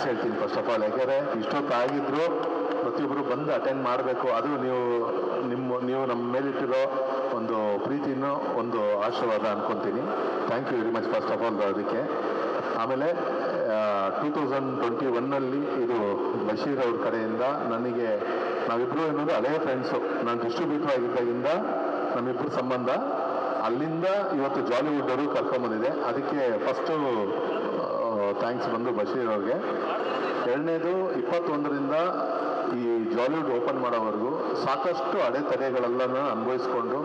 Thanks ಹೇಳ್ತೀನಿ first of all ಯಾಕೆಂದರೆ ಇಷ್ಟೊತ್ತು ಆಗಿದ್ದರೂ ಪ್ರತಿಯೊಬ್ಬರು ಬಂದು ಅಟೆಂಡ್ ಮಾಡಬೇಕು. ಅದು ನೀವು, ನಿಮ್ಮ, ನೀವು ನಮ್ಮ ಮೇಲಿಟ್ಟಿರೋ ಒಂದು ಪ್ರೀತಿನೂ ಒಂದು ಆಶೀರ್ವಾದ ಅಂದ್ಕೊತೀನಿ thank you very much first of all ಅದಕ್ಕೆ ಆಮೇಲೆ ಟೂ ತೌಸಂಡ್ ಟ್ವೆಂಟಿ ಒನ್ನಲ್ಲಿ ಇದು ಬಶೀರ್ ಅವ್ರ ಕಡೆಯಿಂದ ನನಗೆ ನಾವಿಬ್ಬರು ಏನಂದ್ರೆ ಹಳೆಯ ಫ್ರೆಂಡ್ಸು ನಾನು ಡಿಸ್ಟ್ರಿಬ್ಯೂಟರ್ ಆಗಿದ್ದಾಗಿಂದ ನಮ್ಮಿಬ್ಬರ ಸಂಬಂಧ ಅಲ್ಲಿಂದ ಇವತ್ತು ಜಾಲಿವುಡ್ ಅವರು ಕರ್ಕೊಂಬಂದಿದೆ ಅದಕ್ಕೆ ಫಸ್ಟು ಥ್ಯಾಂಕ್ಸ್ ಬಂದು ಬಶೀರ್ ಅವ್ರಿಗೆ. ಎರಡನೇದು, ಇಪ್ಪತ್ತೊಂದರಿಂದ ಈ ಜಾಲಿವುಡ್ ಓಪನ್ ಮಾಡೋವರೆಗೂ ಸಾಕಷ್ಟು ಅಡೆತಡೆಗಳೆಲ್ಲನ ಅನುಭವಿಸ್ಕೊಂಡು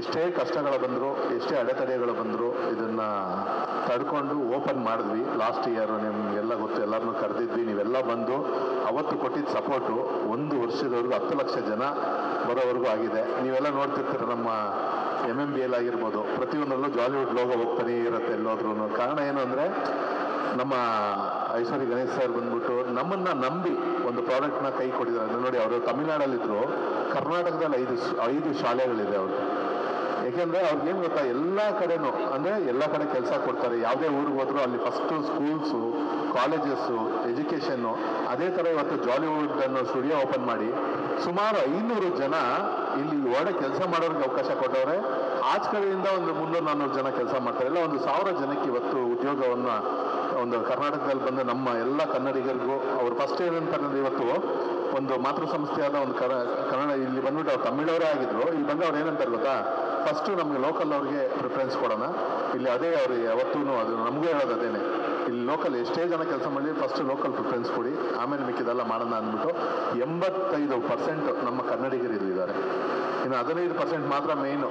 ಎಷ್ಟೇ ಕಷ್ಟಗಳು ಬಂದರು, ಎಷ್ಟೇ ಅಡೆತಡೆಗಳು ಬಂದರು ಇದನ್ನು ತಡ್ಕೊಂಡು ಓಪನ್ ಮಾಡಿದ್ವಿ. ಲಾಸ್ಟ್ ಇಯರ್ ನಿಮಗೆಲ್ಲ ಗೊತ್ತು ಎಲ್ಲರನ್ನೂ ಕರೆದಿದ್ವಿ. ನೀವೆಲ್ಲ ಬಂದು ಅವತ್ತು ಕೊಟ್ಟಿದ್ದ ಸಪೋರ್ಟು ಒಂದು ವರ್ಷದವರೆಗೂ ಹತ್ತು ಲಕ್ಷ ಜನ ಬರೋವರೆಗೂ ಆಗಿದೆ. ನೀವೆಲ್ಲ ನೋಡ್ತಿರ್ತೀರ ನಮ್ಮ ಎಂ ಎಂ ಬಿ ಎಲ್ ಆಗಿರ್ಬೋದು. ಪ್ರತಿಯೊಂದರಲ್ಲೂ ಜಾಲಿವುಡ್ ಲೋಗೋ ಹೋಗ್ತಾನೆ ಇರುತ್ತೆ ಎಲ್ಲೋದ್ರೂ ಕಾರಣ ಏನು ಅಂದರೆ ನಮ್ಮ ಐಶ್ವರ್ಯ ಗಣೇಶ್ ಸರ್ ಬಂದ್ಬಿಟ್ಟು ನಮ್ಮನ್ನ ನಂಬಿ ಒಂದು ಪ್ರಾಡಕ್ಟ್ನ ಕೈ ಕೊಟ್ಟಿದ್ದಾರೆ. ನೋಡಿ, ಅವರು ತಮಿಳ್ನಾಡಲ್ಲಿದ್ರು. ಕರ್ನಾಟಕದಲ್ಲಿ ಐದು ಐದು ಶಾಲೆಗಳಿದೆ ಅವ್ರಿಗೆ ಯಾಕೆಂದ್ರೆ ಅವ್ರಿಗೆ ಏನು ಗೊತ್ತಾ, ಎಲ್ಲ ಕಡೆನೂ, ಅಂದ್ರೆ ಎಲ್ಲ ಕಡೆ ಕೆಲಸ ಕೊಡ್ತಾರೆ. ಯಾವುದೇ ಊರಿಗೆ ಹೋದ್ರು ಅಲ್ಲಿ ಫಸ್ಟು ಸ್ಕೂಲ್ಸು ಕಾಲೇಜಸ್ಸು ಎಜುಕೇಷನ್ನು ಅದೇ ಥರ ಇವತ್ತು ಜಾಲಿವುಡ್ ಅನ್ನೋ ಸ್ಟುಡಿಯೋ ಓಪನ್ ಮಾಡಿ ಸುಮಾರು ಐನೂರು ಜನ ಇಲ್ಲಿ ಒಳ್ಳೆ ಕೆಲಸ ಮಾಡೋರಿಗೆ ಅವಕಾಶ ಕೊಟ್ಟವ್ರೆ. ಆಚ ಕಡೆಯಿಂದ ಒಂದು ಮುನ್ನೂರು ನಾನ್ನೂರು ಜನ ಕೆಲಸ ಮಾಡ್ತಾರೆ. ಇಲ್ಲ, ಒಂದು ಸಾವಿರ ಜನಕ್ಕೆ ಇವತ್ತು ಉದ್ಯೋಗವನ್ನ ಒಂದು ಕರ್ನಾಟಕದಲ್ಲಿ ಬಂದ ನಮ್ಮ ಎಲ್ಲ ಕನ್ನಡಿಗರಿಗೂ, ಅವ್ರು ಫಸ್ಟ್ ಏನಂತಾರೆ ಇವತ್ತು ಒಂದು ಮಾತೃ ಸಂಸ್ಥೆಯಾದ ಒಂದು ಕರ, ಕನ್ನಡ ಇಲ್ಲಿ ಬಂದ್ಬಿಟ್ಟು ಅವ್ರು ತಮಿಳವರೇ ಆಗಿದ್ರು. ಇಲ್ಲಿ ಬಂದು ಅವ್ರು ಏನಂತಾರೆ ಗೊತ್ತಾ? ಫಸ್ಟು ನಮಗೆ ಲೋಕಲ್ ಅವ್ರಿಗೆ ಪ್ರಿಫರೆನ್ಸ್ ಕೊಡೋಣ. ಇಲ್ಲಿ ಅದೇ ಅವ್ರು ಯಾವತ್ತೂ ಅದು ನಮಗೂ ಹೇಳೋದು ಅದೇನೆ. ಇಲ್ಲಿ ಲೋಕಲ್ ಎಷ್ಟೇ ಜನ ಕೆಲಸ ಮಾಡಿ ಫಸ್ಟ್ ಲೋಕಲ್ ಪ್ರಿಫರೆನ್ಸ್ ಕೊಡಿ. ಆಮೇಲೆ ಮಿಕ್ಕಿದೆಲ್ಲ ಮಾಡೋಣ ಅಂದ್ಬಿಟ್ಟು ಎಂಬತ್ತೈದು ಪರ್ಸೆಂಟ್ ನಮ್ಮ ಕನ್ನಡಿಗರು ಇಲ್ಲಿದ್ದಾರೆ ಇನ್ನು ಹದಿನೈದು ಪರ್ಸೆಂಟ್ ಮಾತ್ರ ಮೇಯ್ನು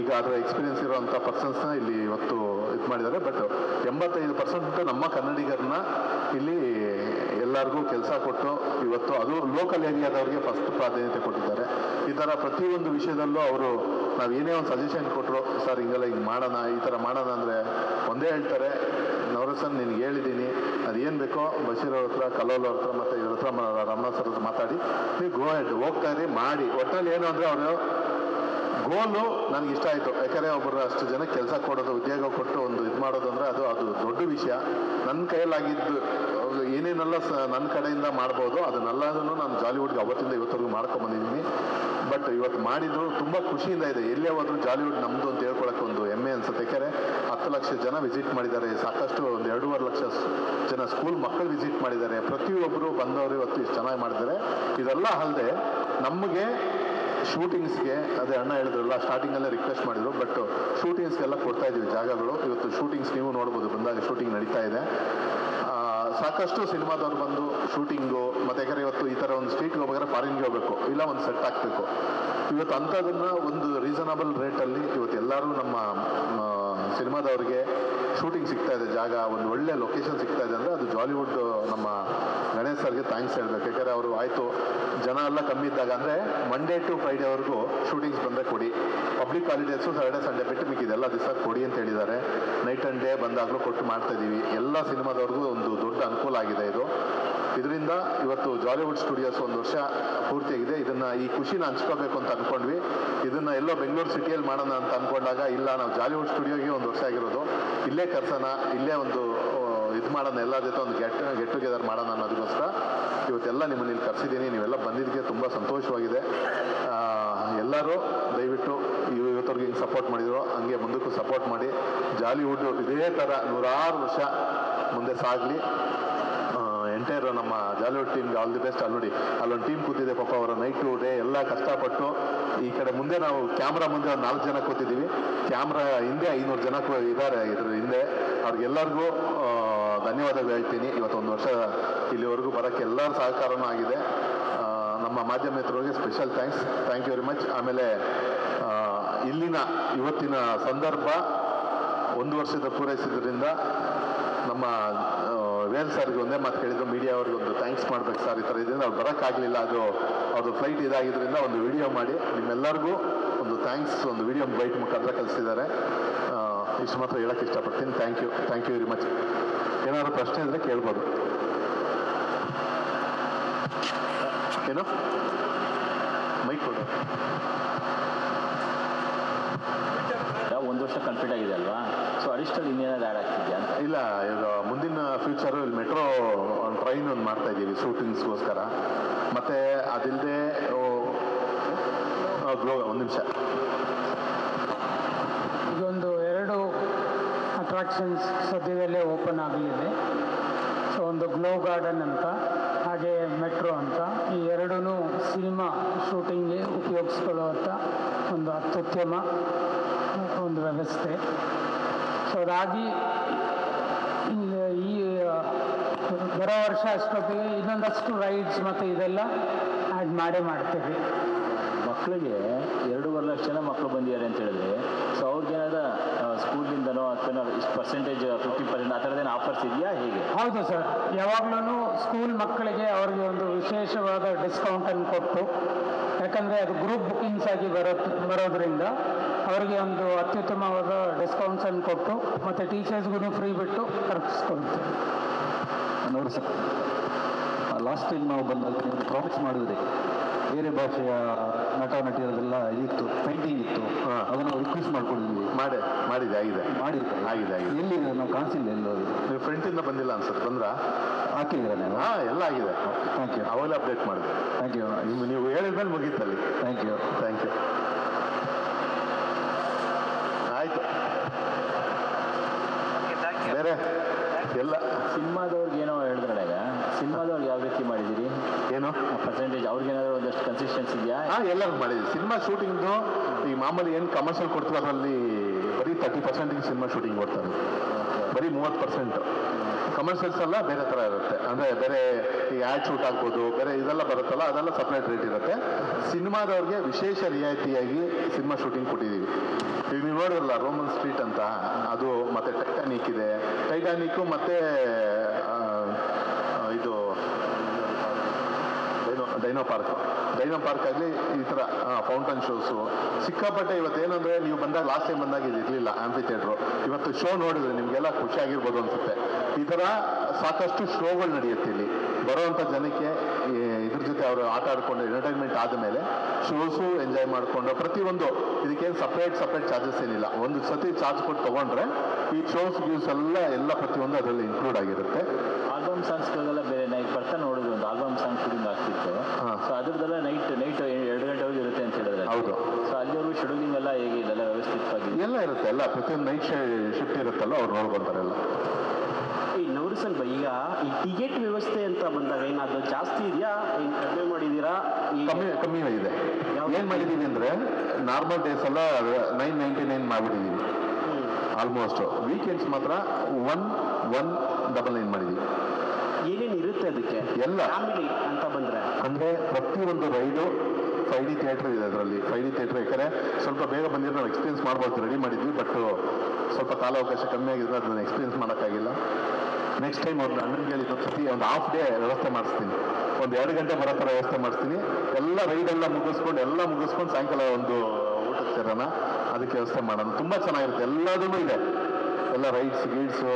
ಈಗ ಅದರ ಎಕ್ಸ್ಪೀರಿಯನ್ಸ್ ಇರುವಂಥ ಪರ್ಸನ್ಸ್ನ ಇಲ್ಲಿ ಇವತ್ತು ಇದು ಮಾಡಿದ್ದಾರೆ. ಬಟ್ ಎಂಬತ್ತೈದು ಪರ್ಸೆಂಟ್ ನಮ್ಮ ಕನ್ನಡಿಗರನ್ನ ಇಲ್ಲಿ ಎಲ್ಲರಿಗೂ ಕೆಲಸ ಕೊಟ್ಟು ಇವತ್ತು ಅದು ಲೋಕಲ್ ಏರಿಯಾದವ್ರಿಗೆ ಫಸ್ಟ್ ಪ್ರಾಧಾನ್ಯತೆ ಕೊಟ್ಟಿದ್ದಾರೆ. ಈ ಥರ ಪ್ರತಿಯೊಂದು ವಿಷಯದಲ್ಲೂ ಅವರು ನಾವು ಏನೇ ಒಂದು ಸಜೆಷನ್ ಕೊಟ್ಟರು ಸರ್, ಹಿಂಗೆಲ್ಲ ಹಿಂಗೆ ಮಾಡೋಣ, ಈ ಥರ ಮಾಡೋಣ ಅಂದರೆ ಒಂದೇ ಹೇಳ್ತಾರೆ. ನವರಸನ್ ನಿನಗೆ ಹೇಳಿದ್ದೀನಿ ಅದೇನು ಬೇಕೋ ಬಶೀರ್ ಅವ್ರ ಹತ್ರ, ಕಲೋಲ್ ಅವ್ರ ಹತ್ರ ಮತ್ತು ಇವ್ರ ಹತ್ರ ರಮಣ ಸರ್ ಹತ್ರ ಮಾತಾಡಿ. ನೀವು ಗೋ ಹೋಗ್ತಾ ಇರಿ, ಮಾಡಿ. ಒಟ್ಟಲ್ಲಿ ಏನು ಅಂದರೆ ಅವರು ಗೋಲು ನನಗೆ ಇಷ್ಟ ಆಯಿತು. ಯಾಕಂದರೆ ಒಬ್ಬರು ಅಷ್ಟು ಜನಕ್ಕೆ ಕೆಲಸ ಕೊಡೋದು, ಉದ್ಯೋಗ ಕೊಟ್ಟು ಒಂದು ಇದು ಮಾಡೋದು ಅಂದರೆ ಅದು ಅದು ದೊಡ್ಡ ವಿಷಯ. ನನ್ನ ಕೈಯಲ್ಲಾಗಿದ್ದು ಏನೇನೆಲ್ಲ ಸ ನನ್ನ ಕಡೆಯಿಂದ ಮಾಡ್ಬೋದು ಅದನ್ನೆಲ್ಲದನ್ನು ನಾನು ಜಾಲಿವುಡ್ಗೆ ಅವತ್ತಿಂದ ಇವತ್ತರೆಗೂ ಮಾಡ್ಕೊಂಬಂದಿದ್ದೀನಿ ಬಟ್ ಇವತ್ತು ಮಾಡಿದ್ರು ತುಂಬ ಖುಷಿಯಿಂದ ಇದೆ. ಎಲ್ಲೇ ಹೋದರೂ ಜಾಲಿವುಡ್ ನಮ್ಮದು ಅಂತ ಹೇಳ್ಕೊಳಕ್ಕೆ ಒಂದು ಹೆಮ್ಮೆ ಅನ್ಸುತ್ತೆ. ಯಾಕೆಂದರೆ ಹತ್ತು ಲಕ್ಷ ಜನ ವಿಸಿಟ್ ಮಾಡಿದ್ದಾರೆ. ಸಾಕಷ್ಟು ಒಂದು ಎರಡೂವರೆ ಲಕ್ಷ ಜನ ಸ್ಕೂಲ್ ಮಕ್ಕಳು ವಿಸಿಟ್ ಮಾಡಿದ್ದಾರೆ. ಪ್ರತಿಯೊಬ್ಬರು ಬಂದವರು ಇವತ್ತು ಇಷ್ಟು ಚೆನ್ನಾಗಿ ಮಾಡಿದ್ದಾರೆ. ಇದೆಲ್ಲ ಅಲ್ಲದೆ ನಮಗೆ ಶೂಟಿಂಗ್ಸ್ಗೆ, ಅದೇ ಅಣ್ಣ ಹೇಳಿದ್ರಲ್ಲ ಸ್ಟಾರ್ಟಿಂಗಲ್ಲೇ ರಿಕ್ವೆಸ್ಟ್ ಮಾಡಿದ್ರು ಬಟ್ ಶೂಟಿಂಗ್ಸ್ಗೆಲ್ಲ ಕೊಡ್ತಾ ಇದ್ದೀವಿ ಜಾಗಗಳು. ಇವತ್ತು ಶೂಟಿಂಗ್ಸ್ ನೀವು ನೋಡ್ಬೋದು, ಬಂದಾಗ ಶೂಟಿಂಗ್ ನಡೀತಾ ಇದೆ. ಸಾಕಷ್ಟು ಸಿನಿಮಾದವ್ರು ಬಂದು ಶೂಟಿಂಗು ಮತ್ತು ಯಾಕಂದರೆ ಇವತ್ತು ಈ ಥರ ಒಂದು ಸ್ಟ್ರೀಟ್ಗೆ ಹೋಗ್ಬೇಕಾದ್ರೆ ಫಾರಿನ್ಗೆ ಹೋಗಬೇಕು. ಇಲ್ಲ ಒಂದು ಸೆಟ್ ಹಾಕಬೇಕು. ಇವತ್ತು ಅಂಥದನ್ನು ಒಂದು ರೀಸನಬಲ್ ರೇಟಲ್ಲಿ ಇವತ್ತು ಎಲ್ಲರೂ ನಮ್ಮ ಸಿನಿಮಾದವ್ರಿಗೆ ಶೂಟಿಂಗ್ ಸಿಗ್ತಾ ಇದೆ, ಜಾಗ, ಒಂದು ಒಳ್ಳೆ ಲೊಕೇಶನ್ ಸಿಗ್ತಾ ಇದೆ ಅಂದರೆ ಅದು ಜಾಲಿವುಡ್ ನಮ್ಮ ಗಣೇಶ್ ಸರ್ಗೆ ಥ್ಯಾಂಕ್ಸ್ ಹೇಳಬೇಕು. ಯಾಕಂದರೆ ಅವರು ಆಯಿತು, ಜನ ಎಲ್ಲ ಕಮ್ಮಿ ಇದ್ದಾಗ ಅಂದರೆ ಮಂಡೇ ಟು ಫ್ರೈಡೇವರೆಗೂ ಶೂಟಿಂಗ್ಸ್ ಬಂದರೆ ಕೊಡಿ. ಪಬ್ಲಿಕ್ ಹಾಲಿಡೇಸು ಸಾಟರ್ಡೆ ಸಂಡೇ ಬಿಟ್ಟು ಮಿಕ್ಕಿದೆಲ್ಲ ದಿವಸ ಕೊಡಿ ಅಂತ ಹೇಳಿದ್ದಾರೆ. ನೈಟ್ ಆ್ಯಂಡ್ ಡೇ ಬಂದಾಗಲೂ ಕೊಟ್ಟು ಮಾಡ್ತಾ ಇದ್ದೀವಿ ಎಲ್ಲ ಸಿನಿಮಾದವ್ರಿಗೂ ಒಂದು ದೊಡ್ಡ ಅನುಕೂಲ ಆಗಿದೆ ಇದು. ಇದರಿಂದ ಇವತ್ತು ಜಾಲಿವುಡ್ ಸ್ಟುಡಿಯೋಸ್ ಒಂದು ವರ್ಷ ಪೂರ್ತಿಯಾಗಿದೆ. ಇದನ್ನ ಈ ಖುಷಿನ ಹಂಚ್ಕೋಬೇಕು ಅಂತ ಅನ್ಕೊಂಡ್ವಿ. ಇದನ್ನ ಎಲ್ಲೋ ಬೆಂಗಳೂರು ಸಿಟಿಯಲ್ಲಿ ಮಾಡೋಣ ಅಂತ ಅನ್ಕೊಂಡಾಗ, ಇಲ್ಲ, ನಾವು ಜಾಲಿವುಡ್ ಸ್ಟುಡಿಯೋಗೆ ಒಂದು ವರ್ಷ ಆಗಿರೋದು. ಇಲ್ಲೇ ಕರ್ಸೋಣ, ಇಲ್ಲೇ ಒಂದು ಇದು ಮಾಡೋಣ, ಎಲ್ಲ ಜೊತೆ ಒಂದು ಗೆಟ್ ಗೆಟ್ ಟುಗೆದರ್ ಮಾಡೋಣ ಅನ್ನೋದಕ್ಕೋಸ್ಕರ ಇವತ್ತೆಲ್ಲ ನಿಮ್ಮನ್ನ ಇಲ್ಲಿ ಕರ್ಸಿದ್ದೀನಿ. ನೀವೆಲ್ಲ ಬಂದಿದ್ದಕ್ಕೆ ತುಂಬ ಸಂತೋಷವಾಗಿದೆ. ಎಲ್ಲರೂ ದಯವಿಟ್ಟು ಇವ್- ಇವತ್ತವ್ರಿಗೆ ಹಿಂಗೆ ಸಪೋರ್ಟ್ ಮಾಡಿದ್ರು ಹಂಗೆ ಮುಂದಕ್ಕೂ ಸಪೋರ್ಟ್ ಮಾಡಿ. ಜಾಲಿವುಡ್ ಇದೇ ಥರ ನೂರಾರು ವರ್ಷ ಮುಂದೆ ಸಾಗಲಿ. ಎಂಟೈರ್ ನಮ್ಮ ಜಾಲಿವುಡ್ ಟೀಮ್ಗೆ ಆಲ್ ದಿ ಬೆಸ್ಟ್ ಅಲ್ಲಿ ನೋಡಿ ಅಲ್ಲೊಂದು ಟೀಮ್ ಕೂತಿದೆ ಪಾಪ ಅವರ ನೈಟ್ ಡೇ ಎಲ್ಲ ಕಷ್ಟಪಟ್ಟು. ಈ ಕಡೆ ಮುಂದೆ ನಾವು ಕ್ಯಾಮ್ರಾ ಮುಂದೆ ಒಂದು ನಾಲ್ಕು ಜನ ಕೂತಿದ್ದೀವಿ. ಕ್ಯಾಮ್ರಾ ಹಿಂದೆ ಐನೂರು ಜನ ಇದ್ದಾರೆ ಇದ್ರ ಹಿಂದೆ. ಅವ್ರಿಗೆಲ್ಲರಿಗೂ ಧನ್ಯವಾದಗಳು ಹೇಳ್ತೀನಿ. ಇವತ್ತು ಒಂದು ವರ್ಷ ಇಲ್ಲಿವರೆಗೂ ಬರೋಕ್ಕೆ ಎಲ್ಲರ ಸಹಕಾರನೂ ಆಗಿದೆ. ನಮ್ಮ ಮಾಧ್ಯಮ ಮಿತ್ರರಿಗೆ special thanks thank you very much ಆಮೇಲೆ ಇಲ್ಲಿನ, ಇವತ್ತಿನ ಸಂದರ್ಭ ಒಂದು ವರ್ಷದ ಪೂರೈಸಿದ್ರಿಂದ ನಮ್ಮ ವೇಲ್ ಸರ್ಗೆ ಒಂದೇ ಮಾತು ಕೇಳಿದ್ರು ಮೀಡಿಯಾ ಅವ್ರಿಗೆ ಒಂದು ಥ್ಯಾಂಕ್ಸ್ ಮಾಡ್ಬೇಕು ಸರ್ ಈ ಥರ ಇದರಿಂದ. ಅವ್ರು ಬರೋಕ್ಕಾಗಲಿಲ್ಲ ಅದು ಅವ್ರದ್ದು ಫ್ಲೈಟ್ ಇದಾಗಿದ್ದರಿಂದ ಒಂದು ವಿಡಿಯೋ ಮಾಡಿ, ನಿಮ್ಮೆಲ್ಲರಿಗೂ ಒಂದು ಥ್ಯಾಂಕ್ಸ್ ಒಂದು ವಿಡಿಯೋ ಬೈಟ್ ಮುಖಾಂತರ ಕಲಿಸಿದ್ದಾರೆ ಇಷ್ಟು ಮಾತ್ರ ಹೇಳಕ್ಕೆ ಇಷ್ಟಪಡ್ತೀನಿ. Thank you thank you very much ಏನಾದರೂ ಪ್ರಶ್ನೆ ಇದ್ದರೆ ಕೇಳ್ಬೋದು. ಏನು? ಮೈಕ್ ಕೊಡು. ಒಂದು ವರ್ಷ ಕಂಪ್ಲೀಟ್ ಆಗಿದೆ ಅಲ್ವಾ? ಅಡಿಷನಲ್ ಇನ್ನೇನಾದ್ರು ಆ್ಯಡ್ ಆಗ್ತಿದೆಯಾ ಅಂತ? ಇಲ್ಲ ಇದು ಮುಂದಿನ ಫ್ಯೂಚರು ಇಲ್ಲಿ ಮೆಟ್ರೋ ಒಂದು ಟ್ರೈನ್ ಒಂದು ಮಾಡ್ತಾ ಇದ್ದೀವಿ ಶೂಟಿಂಗ್ಸ್ಗೋಸ್ಕರ ಮತ್ತು ಅದಿಲ್ಲದೆ ಗ್ಲೋ ಒಂದು ನಿಮಿಷ. ಇದೊಂದು ಎರಡು ಅಟ್ರಾಕ್ಷನ್ಸ್ ಸದ್ಯದಲ್ಲೇ ಓಪನ್ ಆಗಲಿದೆ. ಸೊ ಒಂದು ಗ್ಲೋ ಗಾರ್ಡನ್ ಅಂತ ಹಾಗೆ ಮೆಟ್ರೋ ಅಂತ. ಈ ಎರಡೂ ಸಿನಿಮಾ ಶೂಟಿಂಗ್ಗೆ ಉಪಯೋಗಿಸ್ಕೊಳ್ಳುವಂಥ ಒಂದು ಅತ್ಯುತ್ತಮ ಒಂದು ವ್ಯವಸ್ಥೆ. ಸೊ ಅದಾಗಿ ಇಲ್ಲಿ ಈ ಬರೋ ವರ್ಷ ಅಷ್ಟೊತ್ತಿಗೆ ಇನ್ನೊಂದಷ್ಟು ರೈಡ್ಸ್ ಮತ್ತು ಇದೆಲ್ಲ ಆ್ಯಡ್ ಮಾಡೇ ಮಾಡ್ತೀವಿ. ಮಕ್ಕಳಿಗೆ ಎರಡೂವರೆ ಲಕ್ಷ ಜನ ಮಕ್ಕಳು ಬಂದಿದ್ದಾರೆ ಅಂತ ಹೇಳಿದ್ರೆ ಸೊ ಅವ್ರಿಗೇನಾದ ಸ್ಕೂಲಿಂದನೋ ಅಥವಾ ಇಷ್ಟು ಪರ್ಸೆಂಟೇಜ್ ಫಿಫ್ಟಿ ಪರ್ಸೆಂಟ್ ಆ ಥರದ್ದೇನು ಆಫರ್ಸ್ ಇದೆಯಾ ಹೇಗೆ? ಹೌದು ಸರ್. ಯಾವಾಗಲೂ ಸ್ಕೂಲ್ ಮಕ್ಕಳಿಗೆ ಅವ್ರಿಗೆ ಒಂದು ವಿಶೇಷವಾದ ಡಿಸ್ಕೌಂಟನ್ನು ಕೊಟ್ಟು ಯಾಕಂದರೆ ಅದು ಗ್ರೂಪ್ ಬುಕ್ಕಿಂಗ್ಸ್ ಆಗಿ ಬರೋ ಬರೋದ್ರಿಂದ ಅವರಿಗೆ ಒಂದು ಅತ್ಯುತ್ತಮವಾದ ಡಿಸ್ಕೌಂಟ್ಸನ್ನು ಕೊಟ್ಟು ಮತ್ತು ಟೀಚರ್ಸ್ಗೂ ಫ್ರೀ ಬಿಟ್ಟು ಕರ್ಸ್ಕೊಳ್ತೀವಿ ನೋಡಿ ಸರ್ ಲಾಸ್ಟ್ ಟೈಮ್ ನಾವು ಬಂದಾಗ ಪ್ರಾಮಿಸ್ ಮಾಡಿದ್ರೆ, ಬೇರೆ ಭಾಷೆಯ ನಟ ನಟಿಯರದೆಲ್ಲ ಇದಿತ್ತು ಪೇಂಟಿಂಗ್ ಇತ್ತು. ಹಾ. ಅದನ್ನು ರಿಕ್ವೆಸ್ಟ್ ಮಾಡ್ಕೊಂಡಿದ್ವಿ. ಮಾಡಿ ಮಾಡಿದೆ ಆಗಿದೆ. ಮಾಡಿದೆ. ಆಗಿದೆ ಆಗಿದೆ. ಎಲ್ಲಿ ನಾವು ಕಾಣಿಸಿಲ್ಲ ಎಲ್ಲೋ ನೀವು ಫ್ರೆಂಟಿಂದ ಬಂದಿಲ್ಲ ಅನ್ಸುತ್ತೆ ಬಂದ್ರ? ಹಾಕಿದ್ದೀರಾ ನೀವು ಹಾಂ ಎಲ್ಲ ಆಗಿದೆ. ಥ್ಯಾಂಕ್ ಯು ಅವಾಗಲೇ ಅಪ್ಡೇಟ್ ಮಾಡಿದೆ. ಥ್ಯಾಂಕ್ ಯು ನಿಮ್ಮ ನೀವು ಹೇಳಿದ್ಮೇಲೆ ಮುಗೀತಲ್ಲಿ. ಥ್ಯಾಂಕ್ ಯು ಥ್ಯಾಂಕ್ ಯು ಆಯಿತು. ಬೇರೆ? ಎಲ್ಲ? ಸಿನಿಮಾದವ್ರಿಗೆ ಏನೋ ಹೇಳಿದ್ರಲ್ಲ ಈಗ. ಸಿನಿಮಾದವ್ರಿಗೆ ಯಾವ ರೀತಿ ಮಾಡಿದಿರಿ ಏನೋ? ಪರ್ಸೆಂಟೇಜ್ ಅವ್ರಿಗೇನಾದ್ರು ಕನ್ಸಿಸ್ಟೆನ್ಸಿ ಇದೆಯಾ ಹಾಂ ಎಲ್ಲರಿಗೂ ಮಾಡಿದ್ವಿ ಸಿನಿಮಾ ಶೂಟಿಂಗ್ದು ಈ ಮಾಮೂಲಿ ಏನು ಕಮರ್ಷಿಯಲ್ ಕೊಡ್ತೀವಿ ಅದರಲ್ಲಿ ಬರೀ ತರ್ಟಿ ಪರ್ಸೆಂಟಿಗೆ ಸಿನಿಮಾ ಶೂಟಿಂಗ್ ಕೊಡ್ತಾರೆ. ಬರೀ ಮೂವತ್ತು ಪರ್ಸೆಂಟ್ ಕಮರ್ಷಿಯಲ್ಸ್ ಎಲ್ಲ ಬೇರೆ ಥರ ಇರುತ್ತೆ. ಅಂದರೆ ಬೇರೆ ಈ ಆ್ಯಡ್ ಶೂಟ್ ಆಗ್ಬೋದು ಬೇರೆ ಇದೆಲ್ಲ ಬರುತ್ತಲ್ಲ ಅದೆಲ್ಲ ಸಪ್ರೇಟ್ ರೇಟ್ ಇರುತ್ತೆ. ಸಿನಿಮಾದವ್ರಿಗೆ ವಿಶೇಷ ರಿಯಾಯಿತಿಯಾಗಿ ಸಿನಿಮಾ ಶೂಟಿಂಗ್ ಕೊಟ್ಟಿದ್ದೀವಿ ಈಗ ನೀವು ನೋಡಿರಲ್ಲ ರೋಮನ್ ಸ್ಟ್ರೀಟ್ ಅಂತ ಅದು ಮತ್ತೆ ಟೈಟಾನಿಕ್ ಇದೆ. ಟೈಟಾನಿಕ್ಕು ಮತ್ತೆ ಆ, ಆ, ಇದು ಡೈನೋ ಪಾರ್ಕ್ ಡೈನೋ ಪಾರ್ಕ್ ಆಗಲಿ ಈ ಥರ ಫೌಂಟನ್ ಶೋಸು ಸಿಕ್ಕಾಪಟ್ಟೆ ಇವತ್ತು ಏನಂದರೆ ನೀವು ಬಂದಾಗ ಲಾಸ್ಟ್ ಟೈಮ್ ಬಂದಾಗ ಇದು ಇರಲಿಲ್ಲ ಆಂಪಿ ಥಿಯೇಟ್ರು ಇವತ್ತು ಶೋ ನೋಡಿದ್ರೆ ನಿಮಗೆಲ್ಲ ಖುಷಿಯಾಗಿರ್ಬೋದು ಅನಿಸುತ್ತೆ. ಈ ಥರ ಸಾಕಷ್ಟು ಶೋಗಳು ನಡೆಯುತ್ತೆ ಇಲ್ಲಿ. ಬರುವಂಥ ಜನಕ್ಕೆ ಇದ್ರ ಜೊತೆ ಅವರು ಆಟ ಆಡಿಕೊಂಡು ಎಂಟರ್ಟೈನ್ಮೆಂಟ್ ಆದಮೇಲೆ ಶೋಸು ಎಂಜಾಯ್ ಮಾಡಿಕೊಂಡು ಪ್ರತಿಯೊಂದು ಇದಕ್ಕೇನು ಸಪ್ರೇಟ್ ಸಪ್ರೇಟ್ ಚಾರ್ಜಸ್ ಏನಿಲ್ಲ. ಒಂದು ಸತಿ ಚಾರ್ಜ್ ಕೊಟ್ಟು ತೊಗೊಂಡ್ರೆ ಈ ಶೋಸ್ ಗ್ಯೂಸ್ ಎಲ್ಲ ಎಲ್ಲ ಪ್ರತಿಯೊಂದು ಅದರಲ್ಲಿ ಇನ್ಕ್ಲೂಡ್ ಆಗಿರುತ್ತೆ. ಆಲ್ಬಮ್ ಸಾಂಗ್ಸ್ಗಳೆಲ್ಲ ಬೇರೆ ಬರ್ತಾ ನೋಡಿದ್ರು ಒಂದು ಆಲ್ಬಮ್ ಸಾಂಗ್ ಶೂಟಿಂಗ್ ಆಗ್ತಿತ್ತು. ಸೊ ಅದ್ರದ್ದೆಲ್ಲ ನೈಟ್ ನೈಟ್ ಎರಡು ಗಂಟೆವರೆಗೆ ಇರುತ್ತೆ ಅಂತ ಹೇಳಿದ್ರೆ. ಹೌದು. ಸೊ ಅಲ್ಲಿವರೆಗೂ ಶೆಡ್ಯೂಲಿಂಗ್ ಎಲ್ಲ ಹೇಗೆ ಇದೆಲ್ಲ ವ್ಯವಸ್ಥಿತವಾಗಿ ಎಲ್ಲ ಇರುತ್ತೆ. ಎಲ್ಲ ಪ್ರತಿಯೊಂದು ನೈಟ್ ಶಿಫ್ಟ್ ಇರುತ್ತಲ್ಲ ಅವ್ರು ನೋಡ್ಕೊಂತಾರೆಲ್ಲ ಈ ಸ್ವಲ್ಪ ಈಗ ಈ ಟಿಕೆಟ್ ವ್ಯವಸ್ಥೆ ಅಂತ ಬಂದಾಗ ಏನಾದ್ರು ಜಾಸ್ತಿ ಇದೆಯಾ? ಏನು ಕಡಿಮೆ ಮಾಡಿದ್ದೀರಾ? ಕಮ್ಮಿ ಕಮ್ಮಿ ಆಗಿದೆ? ಏನ್ ಮಾಡಿದೀವಿ ಅಂದ್ರೆ ನಾರ್ಮಲ್ ಡೇಸ್ ಎಲ್ಲ ನೈನ್ ನೈಂಟಿ ನೈನ್ ಮಾಡಿಬಿಟ್ಟಿದ್ದೀವಿ. ಆಲ್ಮೋಸ್ಟ್ ವೀಕೆಂಡ್ಸ್ ಮಾತ್ರ ಒನ್ ಒನ್ ಡಬಲ್ ನೈನ್ ಮಾಡಿದೀವಿ ಏನೇನು ಇರುತ್ತೆ ಅದಕ್ಕೆ? ಎಲ್ಲ. ಫ್ಯಾಮಿಲಿ ಅಂತ ಬಂದ್ರೆ? ಅಂದ್ರೆ ಒಂದು ರೈಡು ಫೈವ್ ಡಿ ಥಿಯೇಟರ್ ಇದೆ ಅದರಲ್ಲಿ. ಫೈವ್ ಡಿ ಥಿಯೇಟ್ರ್ ಯಾಕಂದ್ರೆ ಸ್ವಲ್ಪ ಬೇಗ ಬಂದಿರೋ ನಾವು ಎಕ್ಸ್ಪೀರಿಯನ್ಸ್ ಮಾಡ್ಬೋದು ರೆಡಿ ಮಾಡಿದ್ವಿ ಬಟ್ ಸ್ವಲ್ಪ ಕಾಲಾವಕಾಶ ಕಮ್ಮಿ ಆಗಿದ್ರೆ ಅದನ್ನ ಎಕ್ಸ್ಪೀರಿಯನ್ಸ್ ಮಾಡೋಕ್ಕಾಗಿಲ್ಲ. ನೆಕ್ಸ್ಟ್ ಟೈಮ್ ಅವ್ರನ್ನ ಅಣ್ಣನಿಗೆ ಹೇಳಿದ್ದು ಪ್ರತಿ ಒಂದು ಹಾಫ್ ಡೇ ವ್ಯವಸ್ಥೆ ಮಾಡಿಸ್ತೀನಿ. ಒಂದು ಎರಡು ಗಂಟೆ ಬರೋ ಥರ ವ್ಯವಸ್ಥೆ ಮಾಡಿಸ್ತೀನಿ. ಎಲ್ಲ ರೈಡೆಲ್ಲ ಮುಗಿಸ್ಕೊಂಡು ಎಲ್ಲ ಮುಗಿಸ್ಕೊಂಡು ಸಾಯಂಕಾಲ ಒಂದು ಊಟಕ್ಕೆ ಸೇರೋಣ. ಅದಕ್ಕೆ ವ್ಯವಸ್ಥೆ ಮಾಡೋಣ. ತುಂಬ ಚೆನ್ನಾಗಿರುತ್ತೆ. ಎಲ್ಲದೂ ಇದೆ. ಎಲ್ಲ ರೈಡ್ಸ್ ಗೀಡ್ಸು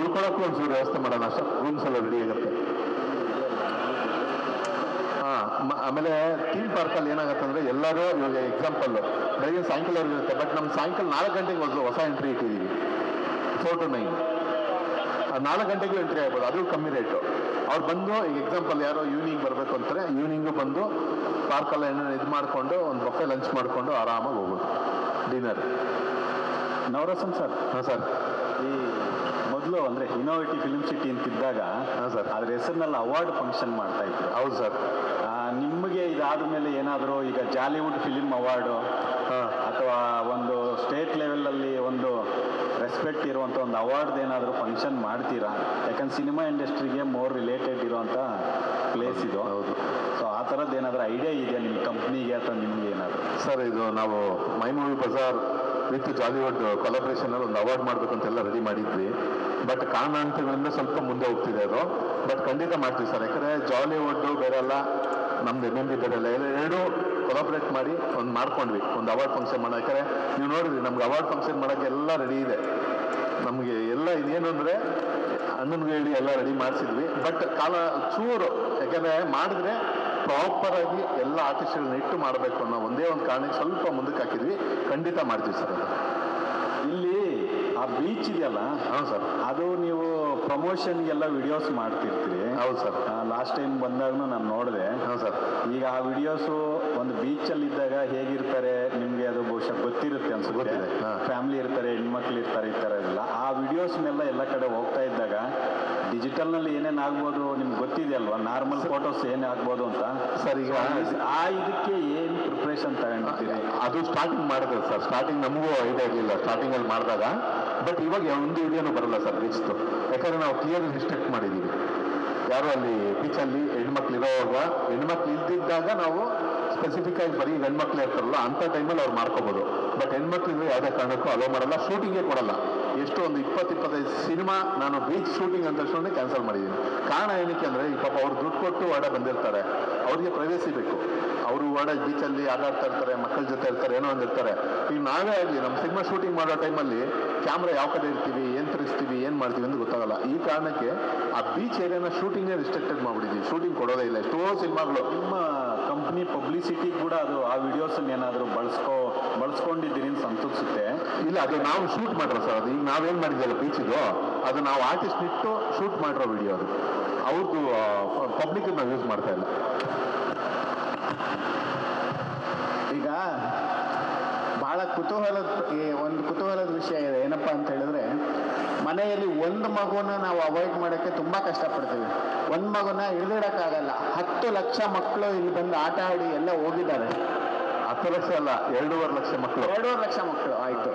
ಉಳ್ಕೊಳಕ್ಕೂ ಒಂಚೂರು ವ್ಯವಸ್ಥೆ ಮಾಡೋಣ. ಅಷ್ಟೇ ರೂಮ್ಸ್ ಎಲ್ಲ ರೆಡಿ ಆಗುತ್ತೆ ಹಾಂ ಆಮೇಲೆ ಥೀಮ್ ಪಾರ್ಕಲ್ಲಿ ಏನಾಗುತ್ತೆ ಅಂದರೆ ಎಲ್ಲರೂ ಇವಾಗ ಎಕ್ಸಾಂಪಲ್ ಬೆಳಗ್ಗೆ ಸಾಯಂಕಾಲ ಇರುತ್ತೆ ಬಟ್ ನಮ್ಮ ಸಾಯಂಕಾಲ ನಾಲ್ಕು ಗಂಟೆಗೆ ಹೊಸ ಹೊಸ ಎಂಟ್ರಿ ಇಟ್ಟಿದ್ದೀವಿ ಫೋರ್ ಟು ನೈನ್ ನಾಲ್ಕು ಗಂಟೆಗೂ ಎಂಟ್ರಿ ಆಗ್ಬೋದು. ಅದು ಕಮ್ಮಿ ರೇಟು ಅವ್ರು ಬಂದು ಈಗ ಎಕ್ಸಾಂಪಲ್ ಯಾರೋ ಈವ್ನಿಂಗ್ ಬರಬೇಕು ಅಂತಾರೆ ಈವ್ನಿಂಗು ಬಂದು ಪಾರ್ಕಲ್ಲ ಏನೇನು ಇದು ಮಾಡಿಕೊಂಡು ಒಂದು ಬೊಫೆ ಲಂಚ್ ಮಾಡಿಕೊಂಡು ಆರಾಮಾಗಿ ಹೋಗೋದು ಡಿನ್ನರ್ ನವರಸಂ ಸರ್. ಹಾಂ ಸರ್. ಈ ಮೊದಲು ಅಂದರೆ ಇನೋವೇಟಿವ್ ಫಿಲ್ಮ್ ಸಿಟಿ ಅಂತಿದ್ದಾಗ ಹಾಂ ಸರ್. ಅದ್ರ ಹೆಸರಿನಲ್ಲಿ ಅವಾರ್ಡ್ ಫಂಕ್ಷನ್ ಮಾಡ್ತಾ ಇದ್ರು. ಹೌದು ಸರ್. ನಿಮಗೆ ಇದಾದ ಮೇಲೆ ಏನಾದರೂ ಈಗ ಜಾಲಿವುಡ್ ಫಿಲಿಮ್ ಅವಾರ್ಡು ಅಥವಾ ಒಂದು ಸ್ಟೇಟ್ ಲೆವೆಲಲ್ಲಿ ಒಂದು ರೆಸ್ಪೆಕ್ಟ್ ಇರುವಂಥ ಒಂದು ಅವಾರ್ಡ್ ಏನಾದರೂ ಫಂಕ್ಷನ್ ಮಾಡ್ತೀರಾ? ಯಾಕಂದ್ರೆ ಸಿನಿಮಾ ಇಂಡಸ್ಟ್ರಿಗೆ ಮೋರ್ ರಿಲೇಟೆಡ್ ಇರುವಂಥ ಪ್ಲೇಸ್ ಇದು. ಹೌದು. ಸೊ ಆ ಥರದ್ದು ಏನಾದರೂ ಐಡಿಯಾ ಇದೆಯಾ ನಿಮ್ಮ ಕಂಪ್ನಿಗೆ ಅಥವಾ ನಿಮಗೆ ಏನಾದರೂ? ಸರ್ ಇದು ನಾವು my movie bazaar with Jollywood ಕೊಲಾಬ್ರೇಷನಲ್ಲಿ ಒಂದು ಅವಾರ್ಡ್ ಮಾಡಬೇಕಂತೆಲ್ಲ ರೆಡಿ ಮಾಡಿದ್ವಿ. ಬಟ್ ಕಾರಣಾಂತರಗಳಿಂದ ಸ್ವಲ್ಪ ಮುಂದೆ ಹೋಗ್ತಿದೆ ಅದು. ಬಟ್ ಖಂಡಿತ ಮಾಡ್ತೀವಿ ಸರ್. ಯಾಕಂದರೆ ಜಾಲಿವುಡ್ಡು ಬೇರೆಲ್ಲ ನಮ್ದು ಎಂ ಎಂ ಬಿ ಬೇರೆಲ್ಲ ಎರಡು ಕೊಲಾಬ್ರೇಟ್ ಮಾಡಿ ಒಂದು ಮಾಡ್ಕೊಂಡ್ವಿ. ಒಂದು ಅವಾರ್ಡ್ ಫಂಕ್ಷನ್ ಮಾಡೋ ಯಾಕಂದರೆ ನೀವು ನೋಡಿದ್ರಿ, ನಮ್ಗೆ ಅವಾರ್ಡ್ ಫಂಕ್ಷನ್ ಮಾಡೋಕ್ಕೆ ಎಲ್ಲ ರೆಡಿ ಇದೆ. ನಮಗೆ ಎಲ್ಲ ಇದೇನು ಅಂದರೆ ಅಣ್ಣನಿಗೆ ಹೇಳಿ ಎಲ್ಲ ರೆಡಿ ಮಾಡಿಸಿದ್ವಿ. ಬಟ್ ಕಾಲ ಚೂರು, ಯಾಕಂದರೆ ಮಾಡಿದ್ರೆ ಪ್ರಾಪರಾಗಿ ಎಲ್ಲ ಆರ್ಟಿಸ್ಟ್ಗಳನ್ನ ಇಟ್ಟು ಮಾಡಬೇಕು ಅನ್ನೋ ಒಂದೇ ಒಂದು ಕಾರಣಕ್ಕೆ ಸ್ವಲ್ಪ ಮುಂದಕ್ಕೆ ಹಾಕಿದ್ವಿ. ಖಂಡಿತ ಮಾಡ್ತೀವಿ ಸರ್ ಅದು. ಬೀಚ್ ಇದೆಯಲ್ಲ? ಹೌದು ಸರ್. ಅದು ನೀವು ಪ್ರಮೋಷನ್ಗೆಲ್ಲ ವಿಡಿಯೋಸ್ ಮಾಡ್ತಿರ್ತೀರಿ. ಹೌದು ಸರ್. ಲಾಸ್ಟ್ ಟೈಮ್ ಬಂದಾಗ ನಾನು ನೋಡಿದೆ. ಹೌದು ಸರ್. ಈಗ ಆ ವಿಡಿಯೋಸು ಒಂದು ಬೀಚಲ್ಲಿ ಇದ್ದಾಗ ಹೇಗಿರ್ತಾರೆ? ನಿಮಗೆ ಅದು ಬಹುಶಃ ಗೊತ್ತಿರುತ್ತೆ ಅನ್ಸುತ್ತೆ. ಗೊತ್ತಿದೆ, ಫ್ಯಾಮಿಲಿ ಇರ್ತಾರೆ ಹೆಣ್ಮಕ್ಳು ಇರ್ತಾರೆ ಈ ಥರ ಎಲ್ಲ. ಆ ವಿಡಿಯೋಸ್ನೆಲ್ಲ ಎಲ್ಲ ಕಡೆ ಹೋಗ್ತಾ ಇದ್ದಾಗ ಡಿಜಿಟಲ್ನಲ್ಲಿ ಏನೇನು ಆಗ್ಬೋದು ನಿಮ್ಗೆ ಗೊತ್ತಿದೆಯಲ್ವಾ ನಾರ್ಮಲ್ ಫೋಟೋಸ್ ಏನೇ ಆಗ್ಬೋದು ಅಂತ? ಸರ್ ಈಗ ಆ ಇದಕ್ಕೆ ಏನು ಪ್ರಿಪ್ರೇಷನ್ ತಗೊಂಡಿದ್ದೀರಿ? ಅದು ಸ್ಟಾರ್ಟಿಂಗ್ ಮಾಡಿದ್ರೆ ಸರ್ ಸ್ಟಾರ್ಟಿಂಗ್ ನಮಗೂ ಐಡಿಯಾ ಇರಲಿಲ್ಲ. ಸ್ಟಾರ್ಟಿಂಗಲ್ಲಿ ಮಾಡಿದಾಗ. ಬಟ್ ಇವಾಗ ಒಂದು ಇದೇನು ಬರಲ್ಲ ಸರ್ ಬೀಚ್ದು ಯಾಕಂದ್ರೆ ನಾವು ಕ್ಲಿಯರ್ ರಿಸ್ಟ್ರಿಕ್ಟ್ ಮಾಡಿದ್ದೀವಿ ಯಾರು ಅಲ್ಲಿ ಬೀಚಲ್ಲಿ ಹೆಣ್ಮಕ್ಳು ಇರೋವಾಗ ಹೆಣ್ಮಕ್ಳು ಇಲ್ದಿದ್ದಾಗ ನಾವು ಸ್ಪೆಸಿಫಿಕ್ ಆಗಿ ಬರೀ ಹೆಣ್ಮಕ್ಳು ಇರ್ತಾರಲ್ಲ ಅಂತ ಟೈಮಲ್ಲಿ ಅವ್ರು ಮಾಡ್ಕೋಬೋದು. ಬಟ್ ಹೆಣ್ಮಕ್ಳಿಗೆ ಯಾವುದೇ ಕಾರಣಕ್ಕೂ ಅಲೋ ಮಾಡಲ್ಲ ಶೂಟಿಂಗೇ ಕೊಡಲ್ಲ. ಎಷ್ಟು ಒಂದು ಇಪ್ಪತ್ತು, ಇಪ್ಪತ್ತೈದು ಸಿನಿಮಾ ನಾನು ಬೀಚ್ ಶೂಟಿಂಗ್ ಅಂತ ತಕ್ಷಣ ಕ್ಯಾನ್ಸಲ್ ಮಾಡಿದ್ದೀನಿ. ಕಾರಣ ಏನಕ್ಕೆ ಅಂದರೆ, ಈ ಪಾಪ ಅವ್ರು ದುಡ್ಡು ಕೊಟ್ಟು ವಾಡ ಬಂದಿರ್ತಾರೆ. ಅವ್ರಿಗೆ ಪ್ರೈವೇಸಿ ಬೇಕು. ಅವರು ವಾಡ ಬೀಚಲ್ಲಿ ಆಟಾಡ್ತಾ ಇರ್ತಾರೆ, ಮಕ್ಕಳ ಜೊತೆ ಇರ್ತಾರೆ, ಏನೋ ಒಂದು ಇರ್ತಾರೆ. ಈಗ ನಾವೇ ಆಗಲಿ, ನಮ್ಮ ಸಿನಿಮಾ ಶೂಟಿಂಗ್ ಮಾಡೋ ಟೈಮಲ್ಲಿ ಕ್ಯಾಮ್ರಾ ಯಾವ ಕಡೆ ಇರ್ತೀವಿ, ಏನು ತರಿಸ್ತೀವಿ, ಏನು ಮಾಡ್ತೀವಿ ಅಂತ ಗೊತ್ತಾಗಲ್ಲ. ಈ ಕಾರಣಕ್ಕೆ ಆ ಬೀಚ್ ಏರಿಯಾನ ಶೂಟಿಂಗೇ ರಿಸ್ಟ್ರಿಕ್ಟೆಡ್ ಮಾಡಿಬಿಟ್ಟಿದ್ದೀವಿ ಶೂಟಿಂಗ್ ಕೊಡೋದೇ ಇಲ್ಲ. ಎಷ್ಟೋ ಸಿನಿಮಾಗಳು. ನಿಮ್ಮ ಕಂಪ್ನಿ ಪಬ್ಲಿಸಿಟಿ ಕೂಡ ಅದು ಆ ವಿಡಿಯೋಸನ್ನ ಏನಾದರೂ ಬಳಸ್ಕೋ ಬಳಸ್ಕೊಂಡಿದ್ದೀರಿ ಅಂತ ಅನ್ಸುತ್ತೆ ಇಲ್ಲ ಅದು ನಾವು ಶೂಟ್ ಮಾಡಿರೋ ಸರ್ ಅದು. ಈಗ ನಾವೇನು ಮಾಡಿದ್ದೀವಲ್ಲ ಬೀಚಿದು ಅದು ನಾವು ಆರ್ಟಿಸ್ಟ್ ಇಟ್ಟು ಶೂಟ್ ಮಾಡಿರೋ ವಿಡಿಯೋ ಅದು. ಅವ್ರದ್ದು ಪಬ್ಲಿಕ್ ನಾವು ಯೂಸ್ ಮಾಡ್ತಾ ಇಲ್ಲ. ಈಗ ಬಹಳ ಕುತೂಹಲದ ಒಂದು ಕುತೂಹಲದ ವಿಷಯ ಇದೆ. ಏನಪ್ಪಾ ಅಂತ ಹೇಳಿದ್ರೆ ಮನೆಯಲ್ಲಿ ಒಂದು ಮಗುನ ನಾವು ಅವಾಯ್ಡ್ ಮಾಡೋಕ್ಕೆ ತುಂಬ ಕಷ್ಟಪಡ್ತೀವಿ. ಒಂದು ಮಗುನ ಹಿಡಿದಿಡೋಕ್ಕಾಗಲ್ಲ. ಹತ್ತು ಲಕ್ಷ ಮಕ್ಕಳು ಇಲ್ಲಿ ಬಂದು ಆಟ ಆಡಿ ಎಲ್ಲ ಹೋಗಿದ್ದಾರೆ. ಹತ್ತು ಲಕ್ಷ ಅಲ್ಲ ಎರಡೂವರೆ ಲಕ್ಷ ಮಕ್ಕಳು ಎರಡೂವರೆ ಲಕ್ಷ ಮಕ್ಕಳು ಆಯಿತು.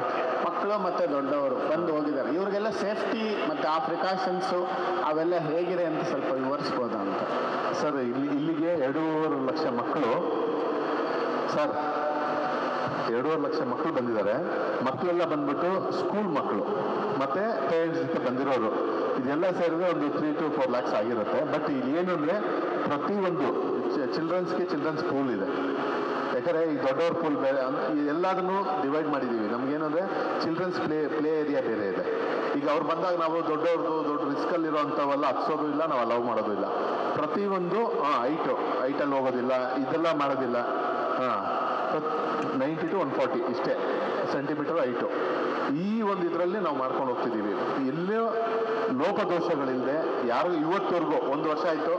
ಮಕ್ಕಳು ಮತ್ತು ದೊಡ್ಡವರು ಬಂದು ಹೋಗಿದ್ದಾರೆ. ಇವ್ರಿಗೆಲ್ಲ ಸೇಫ್ಟಿ ಮತ್ತು ಆ ಪ್ರಿಕಾಷನ್ಸು ಅವೆಲ್ಲ ಹೇಗಿದೆ ಅಂತ ಸ್ವಲ್ಪ ವಿವರಿಸ್ಬೋದಾ ಅಂತ. ಸರ್ ಇಲ್ಲಿ ಇಲ್ಲಿಗೆ ಎರಡೂವರೆ ಲಕ್ಷ ಮಕ್ಕಳು ಸರ್ ಎರಡೂವರೆ ಲಕ್ಷ ಮಕ್ಕಳು ಬಂದಿದ್ದಾರೆ. ಮಕ್ಕಳೆಲ್ಲ ಬಂದ್ಬಿಟ್ಟು ಸ್ಕೂಲ್ ಮಕ್ಕಳು. ಮತ್ತೆ ಪೇರೆಂಟ್ಸ್ ಜೊತೆ ಬಂದಿರೋರು. ಇದೆಲ್ಲ ಸೇರಿದ್ರೆ ಒಂದು ತ್ರೀ ಟು ಫೋರ್ ಲ್ಯಾಕ್ಸ್ ಆಗಿರುತ್ತೆ. ಬಟ್ ಇಲ್ಲಿ ಏನು ಅಂದರೆ ಪ್ರತಿಯೊಂದು ಚಿಲ್ಡ್ರನ್ಸ್ಗೆ ಚಿಲ್ಡ್ರನ್ಸ್ ಪೂಲ್ ಇದೆ. ಯಾಕಂದರೆ ಈ ದೊಡ್ಡವ್ರ ಪೂಲ್ ಬೇರೆ ಎಲ್ಲದನ್ನು ಡಿವೈಡ್ ಮಾಡಿದ್ದೀವಿ ನಮಗೇನು ಅಂದರೆ ಚಿಲ್ಡ್ರನ್ಸ್ ಪ್ಲೇ ಪ್ಲೇ ಏರಿಯಾ ಬೇರೆ ಇದೆ. ಈಗ ಅವ್ರು ಬಂದಾಗ ನಾವು ದೊಡ್ಡವ್ರದ್ದು ದೊಡ್ಡ ರಿಸ್ಕಲ್ಲಿರೋ ಅಂಥವೆಲ್ಲ ಹತ್ಸೋದು ಇಲ್ಲ, ನಾವು ಅಲೌ ಮಾಡೋದು ಇಲ್ಲ. ಪ್ರತಿಯೊಂದು, ಹಾಂ ಐಟು ಐಟಲ್ಲಿ ಹೋಗೋದಿಲ್ಲ, ಇದೆಲ್ಲ ಮಾಡೋದಿಲ್ಲ. ಹಾಂ. ನೈಂಟಿ ಟು ಒನ್ ಫಾರ್ಟಿ ಇಷ್ಟೇ ಸೆಂಟಿಮೀಟರ್ ಐಟು ಈ ಒಂದು ಇದರಲ್ಲಿ ನಾವು ಮಾಡ್ಕೊಂಡು ಹೋಗ್ತಿದ್ದೀವಿ. ಎಲ್ಲೋ ಲೋಪದೋಷಗಳಿಲ್ಲದೆ ಯಾರು ಇವತ್ತವರೆಗೂ ಒಂದು ವರ್ಷ ಆಯಿತು.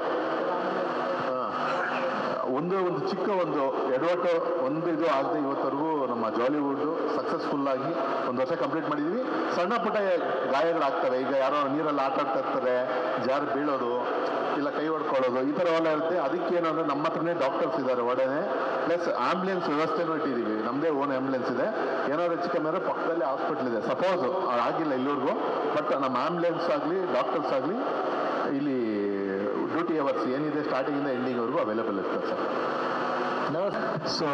ಒಂದು ಒಂದು ಚಿಕ್ಕ ಒಂದು ಎಡವಟ್ಟು, ಒಂದು ಇದು ಆಗದೆ ಇವತ್ತವರೆಗೂ ನಮ್ಮ ಜಾಲಿವುಡ್ ಸಕ್ಸಸ್ಫುಲ್ಲಾಗಿ ಒಂದು ವರ್ಷ ಕಂಪ್ಲೀಟ್ ಮಾಡಿದ್ವಿ ಸಣ್ಣ ಪುಟ್ಟ ಗಾಯಗಳಾಗ್ತವೆ. ಈಗ ಯಾರೋ ನೀರಲ್ಲಿ ಆಟ ಆಡ್ತಾ ಇರ್ತಾರೆ, ಜಾರು ಬೀಳೋದು ಇಲ್ಲ, ಕೈ ಹೊಡ್ಕೊಳ್ಳೋದು, ಈ ಥರ ಎಲ್ಲ ಇರುತ್ತೆ. ಅದಕ್ಕೆ ಏನಂದ್ರೆ ನಮ್ಮ ಹತ್ರನೇ ಡಾಕ್ಟರ್ಸ್ ಇದ್ದಾರೆ ಒಡನೆ. ಪ್ಲಸ್ ಆಂಬ್ಯುಲೆನ್ಸ್ ವ್ಯವಸ್ಥೆನೂ ಇಟ್ಟಿದ್ದೀವಿ. ನಮ್ಮದೇ ಓನ್ ಆಂಬ್ಯುಲೆನ್ಸ್ ಇದೆ. ಏನಾದ್ರು ಹೆಚ್ಚು ಕಮ್ಮಿ ಅಂದರೆ ಪಕ್ಕದಲ್ಲೇ ಹಾಸ್ಪಿಟ್ಲ್ ಇದೆ. ಸಪೋಸ್ ಆಗಿಲ್ಲ ಇಲ್ಲಿವರೆಗೂ ಬಟ್ ನಮ್ಮ ಆಂಬ್ಯುಲೆನ್ಸ್ ಆಗಲಿ ಡಾಕ್ಟರ್ಸ್ ಆಗಲಿ, ಇಲ್ಲಿ ಡ್ಯೂಟಿ ಅವರ್ಸ್ ಏನಿದೆ ಸ್ಟಾರ್ಟಿಂಗಿಂದ ಎಂಡಿಂಗ್ವರೆಗೂ ಅವೈಲೇಬಲ್ ಇರ್ತದೆ sir. So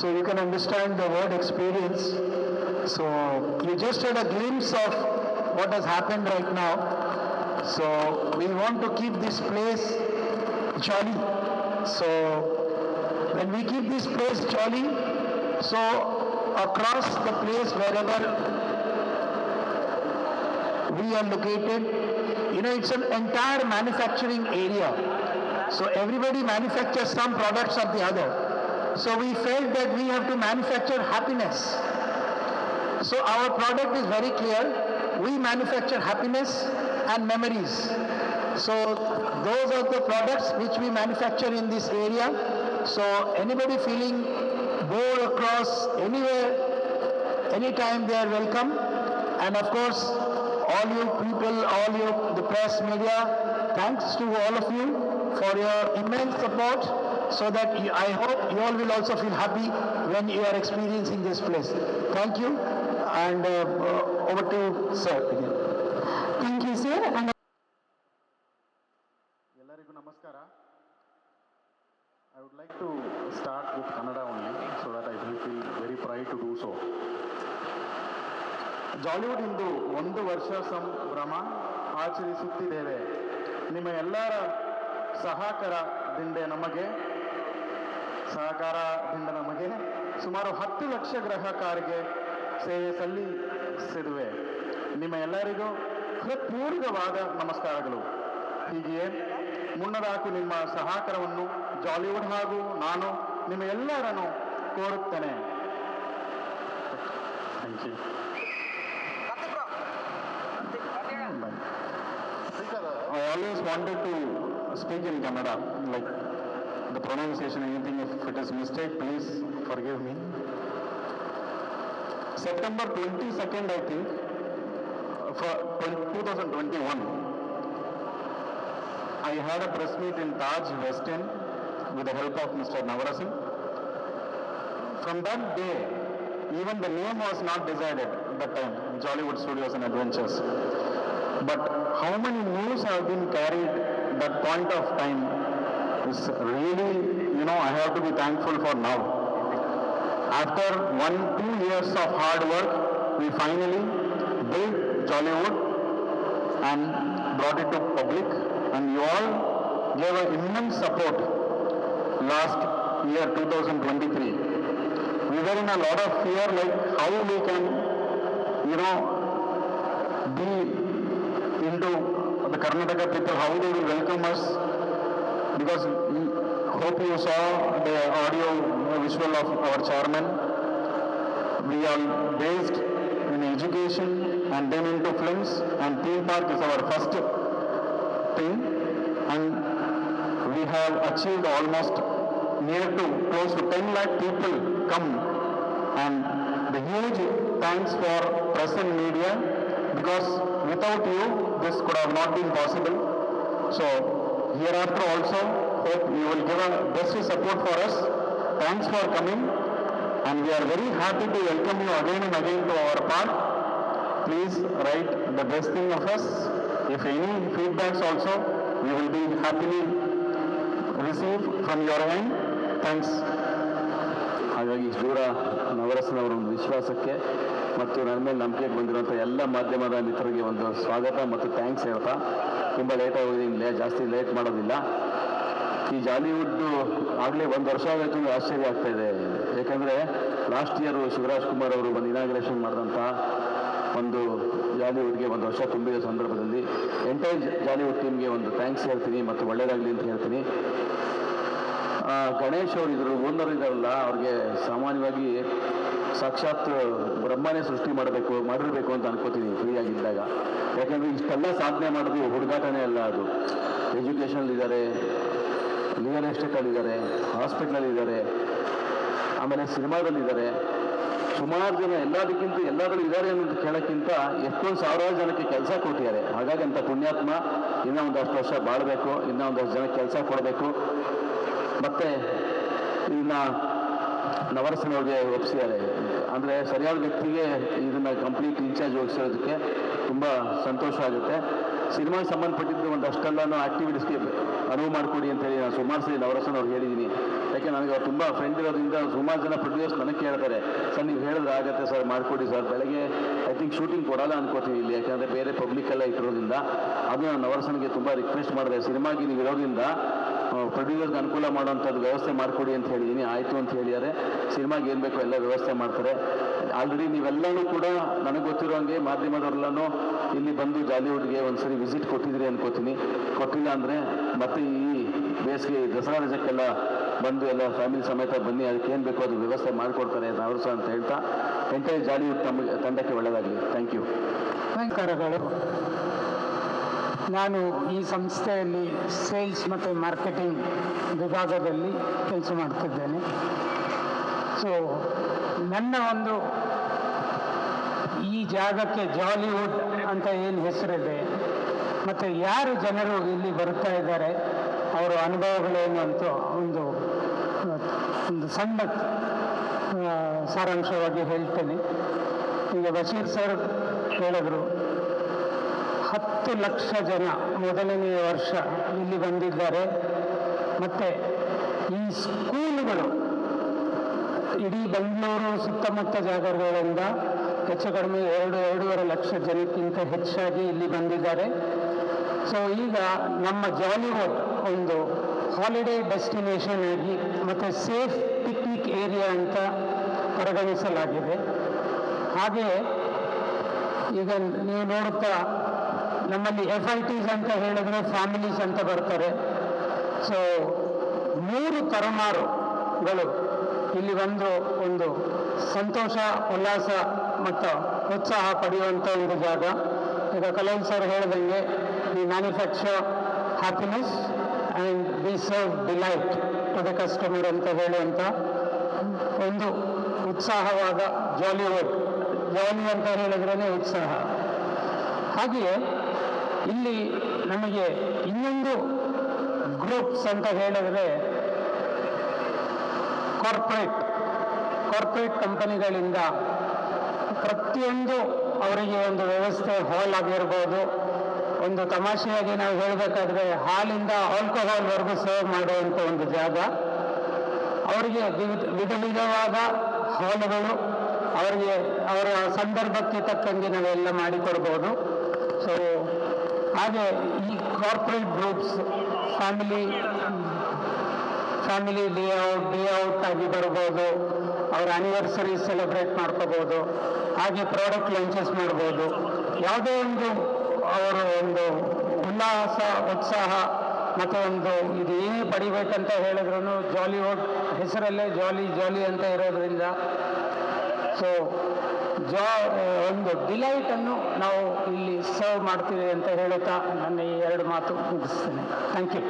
so you can understand the word experience so you just had a glimpse of what has happen right now. So we want to keep this place jolly. So when we keep this place jolly, so across the place wherever we are located, you know, it's an entire manufacturing area. So everybody manufactures some products of the other. So we felt that we have to manufacture happiness. So our product is very clear. We manufacture happiness and memories. So those are the products which we manufacture in this area. So anybody feeling bored across anywhere, anytime they are welcome. And of course, all you people, all you, the press, media, thanks to all of you for your immense support so that you, I hope you all will also feel happy when you are experiencing this place. Thank you and uh, uh, over to sir. again. ವರ್ಷ ಸಂಭ್ರಮ ಆಚರಿಸುತ್ತಿದ್ದೇವೆ. ನಿಮ್ಮ ಎಲ್ಲರ ಸಹಕಾರದಿಂದ ನಮಗೆ ಸಹಕಾರದಿಂದ ನಮಗೆ ಸುಮಾರು ಹತ್ತು ಲಕ್ಷ ಗ್ರಾಹಕರಿಗೆ ಸೇವೆ ಸಲ್ಲಿಸಿದುವೆ ನಿಮ್ಮ ಎಲ್ಲರಿಗೂ ಹೃತ್ಪೂರ್ವಕವಾದ ನಮಸ್ಕಾರಗಳು. ಹೀಗೆಯೇ ಮುನ್ನದಾಕು ನಿಮ್ಮ ಸಹಕಾರವನ್ನು ಜಾಲಿವುಡ್ ಹಾಗೂ ನಾನು ನಿಮ್ಮ ಎಲ್ಲರನ್ನು ಕೋರುತ್ತೇನೆ. Thank you wanted to speak in Kannada, like the pronunciation, anything, if it is mistake, please forgive me. September 22nd, I think, for 2021, I had a press meet in Taj West End with the help of Mr. Navarasan. From that day, even the name was not decided at that time, Jollywood Studios and Adventures. But how many news have been carried that point of time is really, you know, I have to be thankful for now. After one, two years of hard work, we finally built Jollywood and brought it to public and you all gave an immense support last year 2023. We were in a lot of fear like how we can, you know, be into the Karnataka people, how they will welcome us? Because we hope you saw the audio visual of our chairman. We are based in education and then into films and theme park is our first thing and we have achieved almost near to close to 10 lakh people come. And the huge thanks for press and media because without you this could have not been possible. So hereafter also hope you will give a best support for us. Thanks for coming and we are very happy to welcome you again and again to our park. Please write the best thing of us. If any feedbacks also, we will be happily receive from your end. Thanks. ಹಾಗಾಗಿ ಇಷ್ಟು ದೂರ ನವರಸನವರ ಒಂದು ವಿಶ್ವಾಸಕ್ಕೆ ಮತ್ತು ನನ್ನ ಮೇಲೆ ನಂಬಿಕೆಗೆ ಬಂದಿರುವಂಥ ಎಲ್ಲ ಮಾಧ್ಯಮದ ಮಿತ್ರರಿಗೆ ಒಂದು ಸ್ವಾಗತ ಮತ್ತು ಥ್ಯಾಂಕ್ಸ್ ಹೇಳ್ತಾ, ತುಂಬ ಲೇಟ್ ಹೋಗಿದ್ದೀನಿ ಲೇ ಜಾಸ್ತಿ ಲೇಟ್ ಮಾಡೋದಿಲ್ಲ. ಈ ಜಾಲಿವುಡ್ಡು ಆಗಲೇ ಒಂದು ವರ್ಷ ಆಗೋಯ್ತು ಅಂದರೆ ಆಶ್ಚರ್ಯ ಆಗ್ತಾ ಇದೆ. ಯಾಕಂದರೆ ಲಾಸ್ಟ್ ಇಯರು ಶಿವರಾಜ್ ಕುಮಾರ್ ಅವರು ಒಂದು ಇನಾಗ್ರೇಷನ್ ಮಾಡಿದಂಥ ಒಂದು ಜಾಲಿವುಡ್ಗೆ ಒಂದು ವರ್ಷ ತುಂಬಿದ ಸಂದರ್ಭದಲ್ಲಿ ಎಂಟೈರ್ ಜಾಲಿವುಡ್ ಟೀಮ್ಗೆ ಒಂದು ಥ್ಯಾಂಕ್ಸ್ ಹೇಳ್ತೀನಿ ಮತ್ತು ಒಳ್ಳೆಯದಾಗಲಿ ಅಂತ ಹೇಳ್ತೀನಿ. ಗಣೇಶ್ ಅವರು ಇದ್ರು, ಓನರ್ ಇದ್ದಾರಲ್ಲ, ಅವ್ರಿಗೆ ಸಾಮಾನ್ಯವಾಗಿ ಸಾಕ್ಷಾತ್ ಬ್ರಹ್ಮನೇ ಸೃಷ್ಟಿ ಮಾಡಬೇಕು, ಮಾಡಿರಬೇಕು ಅಂತ ಅನ್ಕೋತೀನಿ ಫ್ರೀ ಆಗಿದ್ದಾಗ ಯಾಕಂದರೆ ಇಷ್ಟೆಲ್ಲ ಸಾಧನೆ ಮಾಡೋದು ಹುಡುಗಾಟನೇ ಅಲ್ಲ ಅದು. ಎಜುಕೇಷನಲ್ಲಿ ಇದ್ದಾರೆ ರಿಯಲ್ ಎಸ್ಟೇಟಲ್ಲಿದ್ದಾರೆ ಹಾಸ್ಪಿಟ್ಲಲ್ಲಿದ್ದಾರೆ ಆಮೇಲೆ ಸಿನಿಮಾದಲ್ಲಿದ್ದಾರೆ ಸುಮಾರು ಜನ ಎಲ್ಲದಕ್ಕಿಂತ ಎಲ್ಲಾದರೂ ಇದ್ದಾರೆ ಅನ್ನೋದು ಕೇಳೋಕ್ಕಿಂತ ಎಷ್ಟೊಂದು ಸಾವಿರಾರು ಜನಕ್ಕೆ ಕೆಲಸ ಕೊಟ್ಟಿದ್ದಾರೆ. ಹಾಗಾಗಿ ಅಂತ ಪುಣ್ಯಾತ್ಮ ಇನ್ನೂ ಒಂದಷ್ಟು ವರ್ಷ ಬಾಳಬೇಕು, ಇನ್ನೂ ಒಂದಷ್ಟು ಜನಕ್ಕೆ ಕೆಲಸ ಕೊಡಬೇಕು. ಮತ್ತೆ ಇದನ್ನ ನವರಸನವ್ರಿಗೆ ಒಪ್ಪಿಸಿದ್ದಾರೆ ಅಂದರೆ ಸರಿಯಾದ ವ್ಯಕ್ತಿಗೆ ಇದನ್ನ ಕಂಪ್ಲೀಟ್ ಇನ್ಚಾರ್ಜ್ ವಹಿಸೋದಕ್ಕೆ ತುಂಬ ಸಂತೋಷ ಆಗುತ್ತೆ. ಸಿನಿಮಾಗೆ ಸಂಬಂಧಪಟ್ಟಿದ್ದು ಒಂದು ಅಷ್ಟೆಲ್ಲ ಆಕ್ಟಿವಿಟೀಸ್ಗೆ ಅನುವು ಮಾಡಿಕೊಡಿ ಅಂತೇಳಿ ನಾನು ಸುಮಾರು ಸರಿ ನವರಸನ್ ಅವ್ರಿಗೆ ಹೇಳಿದ್ದೀನಿ. ಯಾಕೆ ನನಗೆ ಅವ್ರು ತುಂಬ ಫ್ರೆಂಡ್ ಇರೋದ್ರಿಂದ ಸುಮಾರು ಜನ ಪ್ರೊಡ್ಯೂಸ್ ನನಗೆ ಕೇಳ್ತಾರೆ ಸರ್, ನೀವು ಹೇಳಿದ್ರೆ ಆಗತ್ತೆ ಸರ್, ಮಾಡಿಕೊಡಿ ಸರ್. ಬೆಳಗ್ಗೆ ಐ ಥಿಂಕ್ ಶೂಟಿಂಗ್ ಕೊಡೋಲ್ಲ ಅನ್ಕೋತೀನಿ ಇಲ್ಲಿ. ಯಾಕಂದರೆ ಬೇರೆ ಪಬ್ಲಿಕ್ ಎಲ್ಲ ಇಟ್ಟಿರೋದ್ರಿಂದ. ಅದು ನಾನು ನವರಸನ್ಗೆ ತುಂಬ ರಿಕ್ವೆಸ್ಟ್ ಮಾಡಿದೆ. ಸಿನಿಮಾಗೆ ನೀವು ಇರೋದ್ರಿಂದ ಪ್ರೊಡ್ಯೂಸರ್ಗೆ ಅನುಕೂಲ ಮಾಡುವಂಥದ್ದು ವ್ಯವಸ್ಥೆ ಮಾಡಿಕೊಡಿ ಅಂತ ಹೇಳಿದ್ದೀನಿ ಆಯಿತು ಅಂತ ಹೇಳಿದ್ದಾರೆ. ಸಿನಿಮಾಗೆ ಏನು ಬೇಕೋ ಎಲ್ಲ ವ್ಯವಸ್ಥೆ ಮಾಡ್ತಾರೆ. ಆಲ್ರೆಡಿ ನೀವೆಲ್ಲರೂ ಕೂಡ ನನಗೆ ಗೊತ್ತಿರೋಂಗೆ ಮಾಧ್ಯಮದವರೆಲ್ಲನೂ ಇಲ್ಲಿ ಬಂದು ಜಾಲಿವುಡ್ಗೆ ಒಂದ್ಸರಿ ವಿಸಿಟ್ ಕೊಟ್ಟಿದ್ರಿ ಅನ್ಕೋತೀನಿ. ಕೊಟ್ಟಿಲ್ಲ ಅಂದರೆ ಮತ್ತೆ ಈ ಬೇಸಿಗೆ ದಸರಾ ರಜಕ್ಕೆಲ್ಲ ಬಂದು ಎಲ್ಲ ಫ್ಯಾಮಿಲಿ ಸಮೇತ ಬನ್ನಿ, ಅದಕ್ಕೆ ಏನು ಬೇಕೋ ಅದು ವ್ಯವಸ್ಥೆ ಮಾಡಿಕೊಡ್ತಾರೆ ಅವರು ಸಹ ಅಂತ ಹೇಳ್ತಾ ಎಂಟೈರ್ ಜಾಲಿವುಡ್ ತಮಗೆ ತಂಡಕ್ಕೆ ಒಳ್ಳೆಯದಾಗಲಿ ಥ್ಯಾಂಕ್ ಯು ನಮಸ್ಕಾರಗಳು. ನಾನು ಈ ಸಂಸ್ಥೆಯಲ್ಲಿ ಸೇಲ್ಸ್ ಮತ್ತು ಮಾರ್ಕೆಟಿಂಗ್ ವಿಭಾಗದಲ್ಲಿ ಕೆಲಸ ಮಾಡ್ತಿದ್ದೇನೆ. ಸೊ ನನ್ನ ಒಂದು ಈ ಜಾಗಕ್ಕೆ ಜಾಲಿವುಡ್ ಅಂತ ಏನು ಹೆಸರಿದೆ, ಮತ್ತು ಯಾರು ಜನರು ಇಲ್ಲಿ ಬರ್ತಾ ಇದ್ದಾರೆ, ಅವರ ಅನುಭವಗಳೇನು ಅಂತ ಒಂದು ಒಂದು ಸಣ್ಣ ಸಾರಾಂಶವಾಗಿ ಹೇಳ್ತೇನೆ. ಈಗ ಬಶೀರ್ ಸರ್ ಹೇಳಿದ್ರು ಹತ್ತು ಲಕ್ಷ ಜನ ಮೊದಲನೆಯ ವರ್ಷ ಇಲ್ಲಿ ಬಂದಿದ್ದಾರೆ. ಮತ್ತು ಈ ಸ್ಕೂಲುಗಳು ಇಡೀ ಬೆಂಗಳೂರು ಸುತ್ತಮುತ್ತ ಜಾಗಗಳಿಂದ ಹೆಚ್ಚು ಕಡಿಮೆ ಎರಡು, ಎರಡೂವರೆ ಲಕ್ಷ ಜನಕ್ಕಿಂತ ಹೆಚ್ಚಾಗಿ ಇಲ್ಲಿ ಬಂದಿದ್ದಾರೆ. ಸೊ ಈಗ ನಮ್ಮ ಜಾಲಿವುಡ್ ಒಂದು ಹಾಲಿಡೇ ಡೆಸ್ಟಿನೇಷನ್ ಆಗಿ ಮತ್ತು ಸೇಫ್ ಪಿಕ್ನಿಕ್ ಏರಿಯಾ ಅಂತ ಪರಿಗಣಿಸಲಾಗಿದೆ. ಹಾಗೆಯೇ ಈಗ ನೀವು ನೋಡುತ್ತಾ ನಮ್ಮಲ್ಲಿ ಎಫ್ ಐ ಟಿಸ್ ಅಂತ ಹೇಳಿದ್ರೆ ಫ್ಯಾಮಿಲೀಸ್ ಅಂತ ಬರ್ತಾರೆ. ಸೊ ಮೂರು ತಲೆಮಾರುಗಳು ಇಲ್ಲಿ ಬಂದು ಒಂದು ಸಂತೋಷ, ಉಲ್ಲಾಸ ಮತ್ತು ಉತ್ಸಾಹ ಪಡೆಯುವಂಥ ಒಂದು ಜಾಗ. ಈಗ ಕಲೋನ್ ಸರ್ ಹೇಳಿದಂಗೆ we manufacture happiness and we serve delight to the customer ಅಂತ ಹೇಳುವಂಥ ಒಂದು ಉತ್ಸಾಹವಾದ ಜಾಲಿವುಡ್ ಜಾಲಿ ಅಂತ ಹೇಳಿದ್ರೇ ಉತ್ಸಾಹ. ಹಾಗೆಯೇ ಇಲ್ಲಿ ನಮಗೆ ಇನ್ನೊಂದು ಗ್ರೂಪ್ಸ್ ಅಂತ ಹೇಳಿದ್ರೆ ಕಾರ್ಪೊರೇಟ್ ಕಾರ್ಪೊರೇಟ್ ಕಂಪನಿಗಳಿಂದ ಪ್ರತಿಯೊಂದು ಅವರಿಗೆ ಒಂದು ವ್ಯವಸ್ಥೆ ಹಾಲ್ ಆಗಿರ್ಬೋದು. ಒಂದು ತಮಾಷೆಯಾಗಿ ನಾವು ಹೇಳಬೇಕಾದ್ರೆ ಹಾಲಿಂದ ಆಲ್ಕೋಹಾಲ್ವರೆಗೂ ಸೇವ್ ಮಾಡುವಂಥ ಒಂದು ಜಾಗ. ಅವರಿಗೆ ವಿಧ ವಿಧವಾದ ಹಾಲುಗಳು ಅವರಿಗೆ ಅವರ ಸಂದರ್ಭಕ್ಕೆ ತಕ್ಕಂಗೆ ನಾವೆಲ್ಲ ಮಾಡಿಕೊಡ್ಬೋದು. ಸೊ ಹಾಗೆ ಈ corporate groups family family day out day out ಆಗಿ ಬರ್ಬೋದು. ಅವರ ಆನಿವರ್ಸರಿ ಸೆಲೆಬ್ರೇಟ್ ಮಾಡ್ಕೋಬೋದು. ಹಾಗೆ ಪ್ರಾಡಕ್ಟ್ ಲಾಂಚಸ್ ಮಾಡ್ಬೋದು. ಯಾವುದೇ ಒಂದು ಅವರ ಒಂದು ಉಲ್ಲಾಸ, ಉತ್ಸಾಹ, ಮತ್ತು ಒಂದು ಇದು ಏನೇ ಪಡಿಬೇಕಂತ ಹೇಳಿದ್ರು ಜಾಲಿವುಡ್ ಹೆಸರಲ್ಲೇ ಜಾಲಿ ಜಾಲಿ ಅಂತ ಇರೋದ್ರಿಂದ ಸೊ ಜಾ ಒಂದು ಡಿಲೈಟನ್ನು ನಾವು ಇಲ್ಲಿ ಸರ್ವ್ ಮಾಡ್ತೀವಿ ಅಂತ ಹೇಳುತ್ತಾ ನನ್ನ ಈ ಎರಡು ಮಾತು ಮುಗಿಸ್ತೇನೆ. Thank you